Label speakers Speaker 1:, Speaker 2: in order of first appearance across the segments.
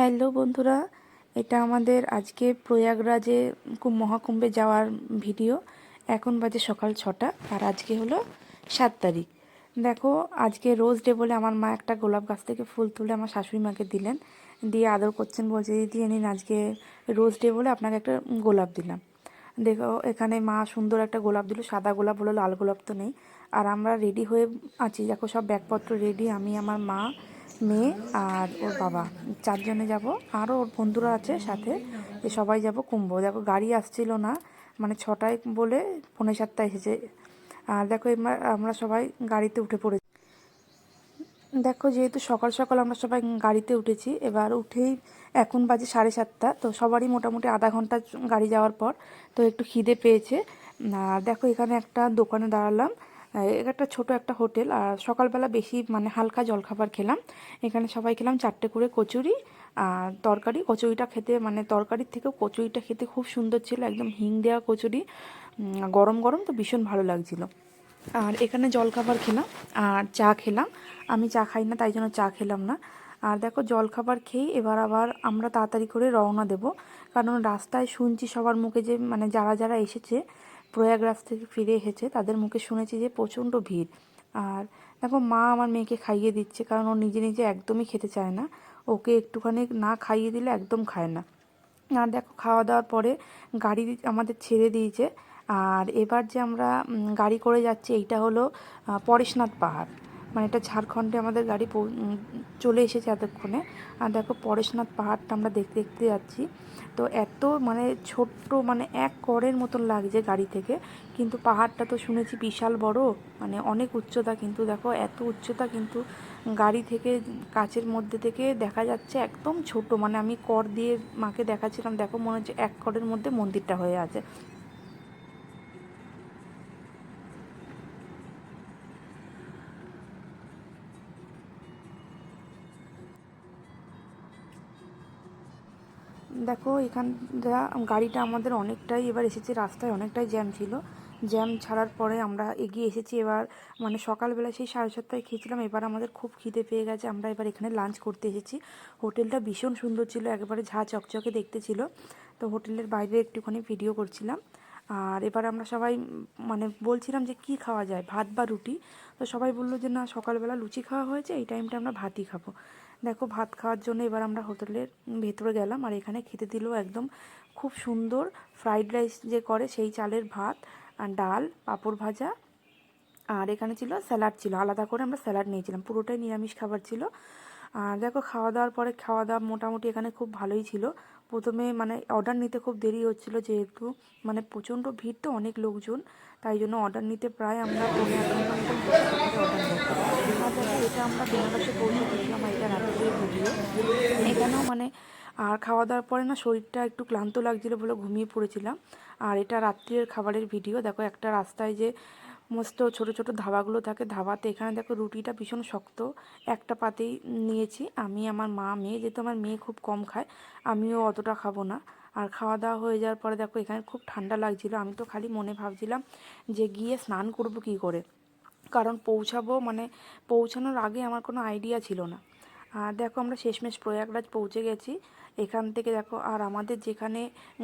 Speaker 1: Hello বন্ধুরা, এটা আমাদের আজকে প্রয়াগরাজে মহাকুম্ভে যাওয়ার ভিডিও। এখন বাজে সকাল ছটা আর আজকে হলো সাত তারিখ। দেখো, আজকে রোজ ডে বলে আমার মা একটা গোলাপ গাছ থেকে ফুল তুলে আমার শাশুড়ি মাকে দিলেন। দিয়ে আদর করছেন, বলছে, দিদি নিন আজকে রোজ ডে বলে আপনাকে একটা গোলাপ দিলাম। দেখো, এখানে মা সুন্দর একটা গোলাপ দিল, সাদা গোলাপ হলো লাল গোলাপ তো নেই। আর আমরা রেডি হয়ে আছি। দেখো, সব ব্যাগপত্র রেডি আমি, আমার মা মেয়ে আর ওর বাবা। চারজনে যাব। আরও ওর বন্ধুরা আছে সাথে। যে সবাই যাব কুম্ভ। দেখো গাড়ি আসছিল না। মানে ছটায় বলে পৌনে সাতটায় এসেছে। আর দেখো এবার আমরা সবাই গাড়িতে উঠে পড়েছি। দেখো যেহেতু সকাল সকাল আমরা সবাই গাড়িতে উঠেছি, এবার উঠেই এখন বাজে সাড়ে সাতটা। তো সবারই মোটামুটি আধা ঘণ্টা গাড়ি যাওয়ার পর তো একটু খিদে পেয়েছে। আর দেখো এখানে একটা দোকানে দাঁড়ালাম। একটা ছোট একটা হোটেল, আর সকালবেলা বেশি মানে হালকা জলখাবার খেলাম। এখানে সবাই খেলাম চারটে করে কচুরি, আর তরকারি। কচুরিটা খেতে মানে তরকারির থেকেও কচুরিটা খেতে খুব সুন্দর ছিল, একদম হিং দেওয়া কচুরি গরম গরম তো ভীষণ ভালো লাগছিল। আর এখানে জলখাবার খেলাম, আর চা খেলাম। আমি চা খাই না, তাই জন্য চা খেলাম না। আর দেখো, জলখাবার খেয়ে এবার আবার আমরা তাড়াতাড়ি করে রওনা দেব। কারণ রাস্তায় শুনছি সবার মুখে যে মানে যারা যারা এসেছে প্রয়াগরাজ থেকে ফিরে এসেছে, তাদের মুখে শুনেছি যে প্রচণ্ড ভিড়। আর দেখো, মা আমার মেয়েকে খাইয়ে দিচ্ছে, কারণ ও নিজে নিজে একদমই খেতে চায় না। ওকে একটুখানি না খাইয়ে দিলে একদম খায় না। আর দেখো, খাওয়া দাওয়ার পরে গাড়ি আমাদের ছেড়ে দিয়েছে। আর এবার যে আমরা গাড়ি করে যাচ্ছি, এইটা হলো পরেশনাথ পাহাড়। মানে এটা ঝাড়খণ্ডে আমাদের গাড়ি চলে এসেছে এতক্ষণে। আর দেখো পরেশনাথ পাহাড়টা আমরা দেখতে দেখতে যাচ্ছি। তো এত মানে ছোট্ট মানে এক করের মতন লাগছে গাড়ি থেকে। কিন্তু পাহাড়টা তো শুনেছি বিশাল বড় মানে অনেক উচ্চতা। কিন্তু দেখো এত উচ্চতা কিন্তু গাড়ি থেকে, কাচের মধ্যে থেকে দেখা যাচ্ছে একদম ছোট। মানে আমি কর দিয়ে মাকে দেখাচ্ছিলাম, দেখো মনে হচ্ছে এক করের মধ্যে মন্দিরটা হয়ে আছে। দেখো এখানটা গাড়িটা আমাদের অনেকটাই এবার এসেছে রাস্তায়, অনেকটাই জ্যাম ছিল। জ্যাম ছাড়ার পরে আমরা এগিয়ে এসেছি এবার মানে সকালবেলা সেই সাড়ে সাতটায় খেয়েছিলাম, এবার আমাদের খুব খিদে পেয়ে গেছে, আমরা এবার এখানে লাঞ্চ করতে এসেছি। হোটেলটা ভীষণ সুন্দর ছিল, একেবারে ঝা চকচকে দেখতে ছিল। তো হোটেলের বাইরে একটুখানি ভিডিও করছিলাম। আর এবার আমরা সবাই মানে বলছিলাম যে কি খাওয়া যায়, ভাত বা রুটি? তো সবাই বলল যে না, সকালবেলা লুচি খাওয়া হয়েছে, এই টাইমটা আমরা ভাতই খাব। দেখো ভাত খাওয়ার জন্য এবার আমরা হোটেলের ভেতরে গেলাম আর এখানে খেতে দিল একদম খুব সুন্দর ফ্রাইড রাইস যে করে সেই চালের ভাত আর ডাল, পাঁপড় ভাজা আর এখানে ছিল স্যালাড ছিল। আলাদা করে আমরা স্যালাড নিয়েছিলাম। পুরোটাই নিরামিষ খাবার ছিল। আর দেখো খাওয়া দাওয়ার পরে খাওয়া দাওয়া মোটামুটি এখানে খুব ভালোই ছিল। প্রথমে মানে অর্ডার নিতে খুব দেরি হচ্ছিল যেহেতু মানে প্রচণ্ড ভিড় তো অনেক লোকজন, তাই জন্য অর্ডার নিতে প্রায় আমরা এটা আমরা বেনারসে পৌঁছে ভিডিও এখানেও মানে আর খাওয়া দাওয়ার পরে না শরীরটা একটু ক্লান্ত লাগছিল বলে ঘুমিয়ে পড়েছিলাম। আর এটা রাত্রির খাবারের ভিডিও দেখো একটা রাস্তায় যে মস্ত ছোট ছোট ধাবাগুলো থাকে, ধাবাতে এখানে দেখো রুটিটা ভীষণ শক্ত। একটা পাতেই নিয়েছি। আমি, আমার মা, মেয়ে, যেহেতু আমার মেয়ে খুব কম খায়, আমিও অতটা খাব না। আর খাওয়া দাওয়া হয়ে যাওয়ার পরে দেখো এখানে খুব ঠান্ডা লাগছিল। আমি তো খালি মনে ভাবছিলাম যে গিয়ে স্নান করব কি করে? কারণ পৌঁছাবো মানে পৌঁছানোর আগে আমার কোনো আইডিয়া ছিল না। আর দেখো আমরা শেষমেশ প্রয়াগরাজ পৌঁছে গেছি। এখান থেকে দেখো, আর আমাদের যেখানে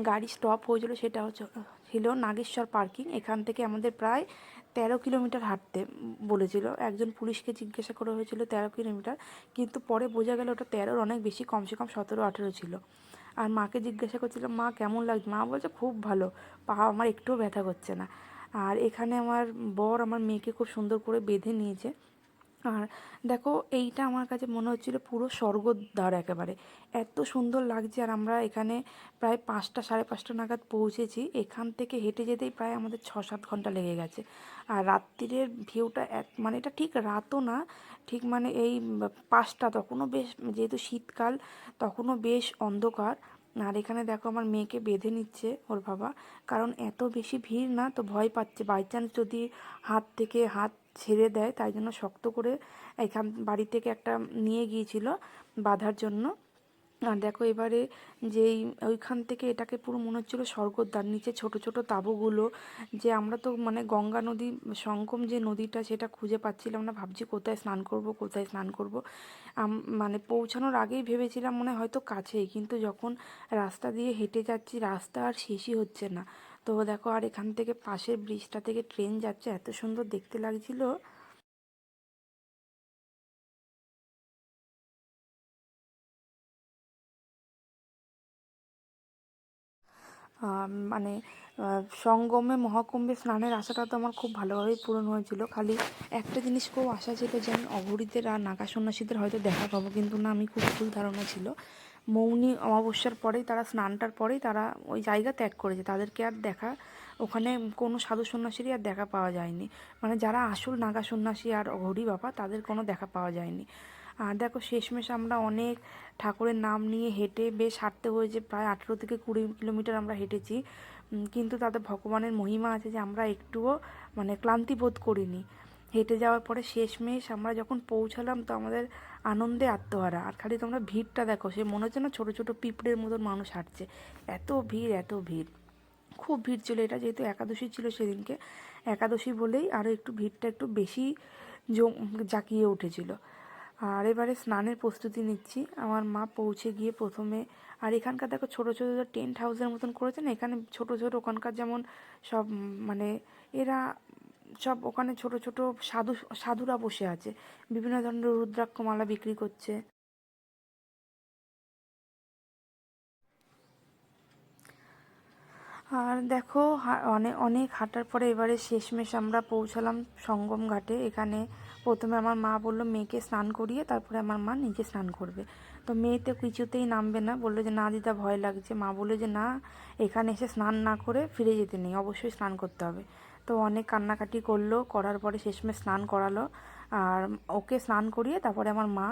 Speaker 1: গাড়ি স্টপ হয়েছিল সেটা হচ্ছে, ছিল নাগেশ্বর পার্কিং এখান থেকে আমাদের প্রায় তেরো কিলোমিটার হাঁটতে বলেছিল। একজন পুলিশকে জিজ্ঞাসা করা হয়েছিল তেরো কিলোমিটার, কিন্তু পরে বোঝা গেল ওটা তেরোর অনেক বেশি, কমসে কম সতেরো, আঠেরো ছিল। আর মাকে জিজ্ঞাসা করছিলাম, মা, কেমন লাগছে? মা বলছে, খুব ভালো। পা, আমার একটুও ব্যথা করছে না। আর এখানে আমার বর আমার মেয়েকে খুব সুন্দর করে বেঁধে নিয়েছে। আর দেখো এইটা আমার কাছে মনে হচ্ছিল পুরো স্বর্গদ্বার একেবারে। এত সুন্দর লাগছে আর আমরা এখানে প্রায় পাঁচটা, সাড়ে পাঁচটা নাগাদ পৌঁছেছি। এখান থেকে হেঁটে যেতেই প্রায় আমাদের ছ সাত ঘণ্টা লেগে গেছে। আর রাত্রিরের ভিউটা এক মানে এটা ঠিক রাতও না, ঠিক মানে এই পাঁচটা তখনও বেশ, যেহেতু শীতকাল, তখনও বেশ অন্ধকার। আর এখানে দেখো আমার মেয়েকে বেঁধে নিচ্ছে ওর বাবা। কারণ এত বেশি ভিড় না, তো ভয় পাচ্ছে। বাই চান্স যদি হাত থেকে হাত ছেড়ে দেয়, তাই জন্য শক্ত করে এখান, বাড়ি থেকে একটা নিয়ে গিয়েছিল বাঁধার জন্য। আর দেখো এবারে যেই, ওইখান থেকে এটাকে পুরো মনে হচ্ছিল স্বর্গদ্বার, নিচে ছোট ছোট তাঁবুগুলো, যে আমরা তো মানে গঙ্গা নদী, সঙ্গম যে নদীটা, সেটা খুঁজে পাচ্ছিলাম না, ভাবছি কোথায় স্নান করব, কোথায় স্নান করব। মানে পৌঁছানোর আগেই ভেবেছিলাম মনে হয়তো কাছেই, কিন্তু যখন রাস্তা দিয়ে হেঁটে যাচ্ছি, রাস্তা আর শেষই হচ্ছে না। তো দেখো, আর এখান থেকে পাশের ব্রিজটা থেকে ট্রেন যাচ্ছে, এত সুন্দর দেখতে লাগছিল। মানে সঙ্গমে, মহাকুম্ভে স্নানের আশাটা তো আমার খুব ভালোভাবেই পূরণ হয়েছিল। খালি একটা জিনিস খুব আশা ছিল যে আমি অঘরীদের আর নাগা সন্ন্যাসীদের হয়তো দেখা পাবো, কিন্তু না, আমি খুব ভুল ধারণা ছিল। মৌনি অমাবস্যার পরেই, তারা স্নানটার পরেই তারা ওই জায়গা ত্যাগ করেছে। তাদেরকে আর দেখা, ওখানে কোনো সাধু সন্ন্যাসীরই আর দেখা পাওয়া যায়নি। মানে যারা আসল নাগা সন্ন্যাসী আর অঘরী বাবা তাদের কোনো দেখা পাওয়া যায়নি। আর দেখো, শেষমেশ আমরা অনেক ঠাকুরের নাম নিয়ে হেঁটে বেশ হাঁটতে হয়েছে, প্রায় আঠেরো থেকে কুড়ি কিলোমিটার আমরা হেঁটেছি। কিন্তু তাদের ভগবানের মহিমা আছে যে আমরা একটুও মানে ক্লান্তি বোধ করিনি। হেঁটে যাওয়ার পরে শেষমেশ আমরা যখন পৌঁছালাম, তো আমাদের আনন্দে আত্মহারা। আর খালি তোমরা ভিড়টা দেখো, সে মনে হচ্ছে না ছোটো ছোটো পিঁপড়ের মতন মানুষ হাঁটছে। এত ভিড় এত ভিড়। খুব ভিড় ছিল এটা, যেহেতু একাদশী ছিল সেদিনকে। একাদশী বলেই আরও একটু ভিড়টা একটু বেশি জাঁকিয়ে উঠেছিল। আর এবারে স্নানের প্রস্তুতি নিচ্ছি। আমার মা পৌঁছে গিয়ে প্রথমে, আর এখানকার দেখো ছোটো ছোটো টেন্ট হাউসের মতন করেছে না, এখানে ছোটো ছোটো ওখানকার যেমন সব মানে এরা সব ওখানে ছোট ছোট সাধু, সাধুরা বসে আছে। বিভিন্ন ধরনের রুদ্রাক্ষ মালা বিক্রি করছে। আর দেখো অনেক অনেক হাঁটার পরে এবারে শেষমেশ আমরা পৌঁছালাম সঙ্গম ঘাটে। এখানে প্রথমে আমার মা বলল, মেয়েকে স্নান করিয়ে তারপরে আমার মা নিজে স্নান করবে। তো মেয়েতে কিছুতেই নামবে না। বলল যে, না দিদা, ভয় লাগছে। মা বলল যে, না, এখানে এসে স্নান না করে ফিরে যেতে নেই। অবশ্যই স্নান করতে হবে। তো অনেক কান্নাকাটি করল, করার পরে শেষমে স্নান করালো। আর ওকে স্নান করিয়ে তারপরে আমার মা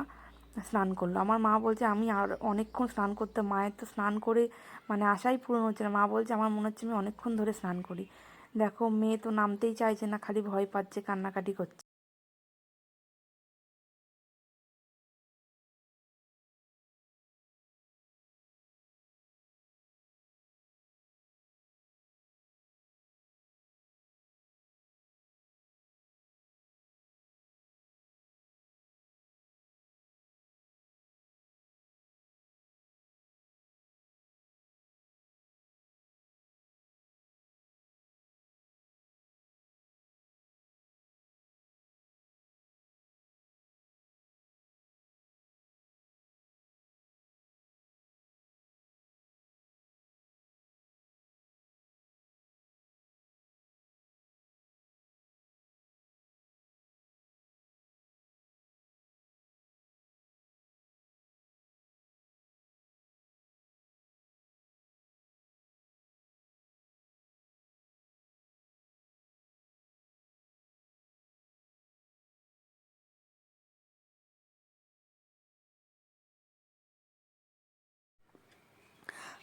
Speaker 1: স্নান করল। আমার মা বলছে, আমি আর অনেকক্ষণ স্নান করতে, মায়ের তো স্নান করে মানে আশাই পূরণ হচ্ছে না। মা বলছে, আমার মনে হচ্ছে আমি অনেকক্ষণ ধরে স্নান করি। দেখো, মেয়ে তো নামতেই চাইছে না, খালি ভয় পাচ্ছে, কান্নাকাটি করছে।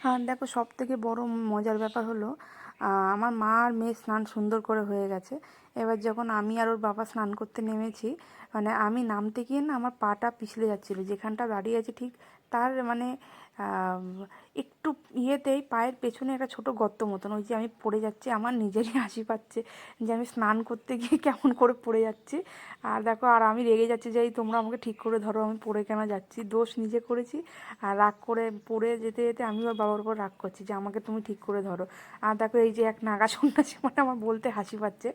Speaker 1: হ্যাঁ দেখো সব থেকে বড় মজার ব্যাপার হলো আমার মা আর মেয়ে স্নান সুন্দর করে হয়ে গেছে। এবার যখন আমি আর ওর বাবা স্নান করতে নেমেছি মানে আমি নামতে গিয়ে না আমার পাটা পিছলে যাচ্ছিল। যেখানটা দাঁড়িয়ে আছে ঠিক তার মানে একটু ইয়েতেই পায়ের পেছনে একটা ছোট গর্ত মতন, ওই যে আমি পড়ে যাচ্ছি, আমার নিজেরই হাসি পাচ্ছে যে আমি স্নান করতে গিয়ে কেমন করে পড়ে যাচ্ছি। আর দেখো, আর আমি রেগে যাচ্ছি যে তোমরা আমাকে ঠিক করে ধরো, আমি পড়ে কেন যাচ্ছি? দোষ নিজে করেছি। আর রাগ করে পড়ে যেতে যেতে আমি ওর বাবার উপর রাগ করছি যে, আমাকে তুমি ঠিক করে ধরো। আর দেখো, এই যে এক নাগা সন্ন্যাসী মানে আমার বলতে হাসি পাচ্ছে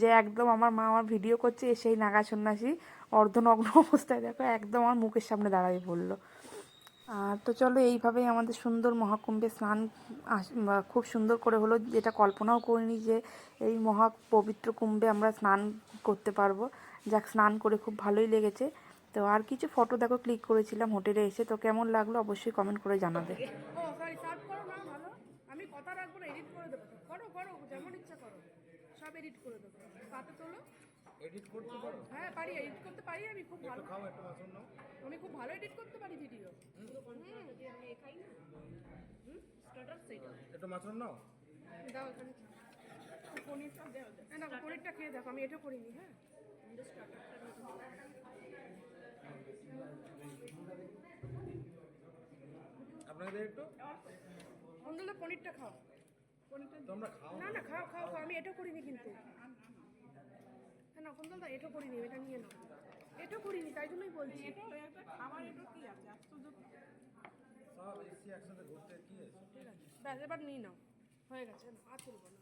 Speaker 1: যে, একদম আমার মা আমার ভিডিও করছে সেই নাগা সন্ন্যাসী অর্ধনগ্ন অবস্থায় দেখো, একদম আমার মুখের সামনে দাঁড়াই বলল তো চলো এইভাবেই আমাদের সুন্দর মহাকুম্ভে স্নান খুব সুন্দর করে হলো, যেটা কল্পনাও করিনি যে এই মহা পবিত্র কুম্ভে আমরা স্নান করতে পারব। যাক, স্নান করে খুব ভালোই লেগেছে। তো আর কিছু ফটো দেখো ক্লিক করেছিলাম হোটেলে এসে। তো কেমন লাগল অবশ্যই কমেন্ট করে জানাবে। কথা রাখব এডিট করে দেবো। করো করো, যেমন ইচ্ছা করো। সব এডিট করে দেবো। পাতে তোলো। এডিট করতে পারো? হ্যাঁ পারি এডিট করতে পারি আমি খুব ভালো। খাও একটু মাছন নাও। আমি খুব ভালো এডিট করতে পারি ভিডিও একটু মাছন নাও। দাও এখানে। পনিরটা দাও না পনিরটা খেয়ে দেখো আমি এটা করিনি হ্যাঁ।
Speaker 2: আপনাদের একটু?
Speaker 3: কুন্দলদা পনিরটা খাও।
Speaker 2: তোমরা খাও
Speaker 3: না না? খাও খাও খাও আমি এটা করিনি কিন্তু। না না এটা করিনি এটা নিয়ে নাও। এটা করিনি তাই জন্যই বলছি।
Speaker 4: খাবার এটা কি আছে? আশ্চর্য।
Speaker 2: সব এসি একসাথে ঘুরতে কি আছে?
Speaker 3: ব্যাস এবার নিয়ে নাও। হয়ে গেছে আর তুলবো না।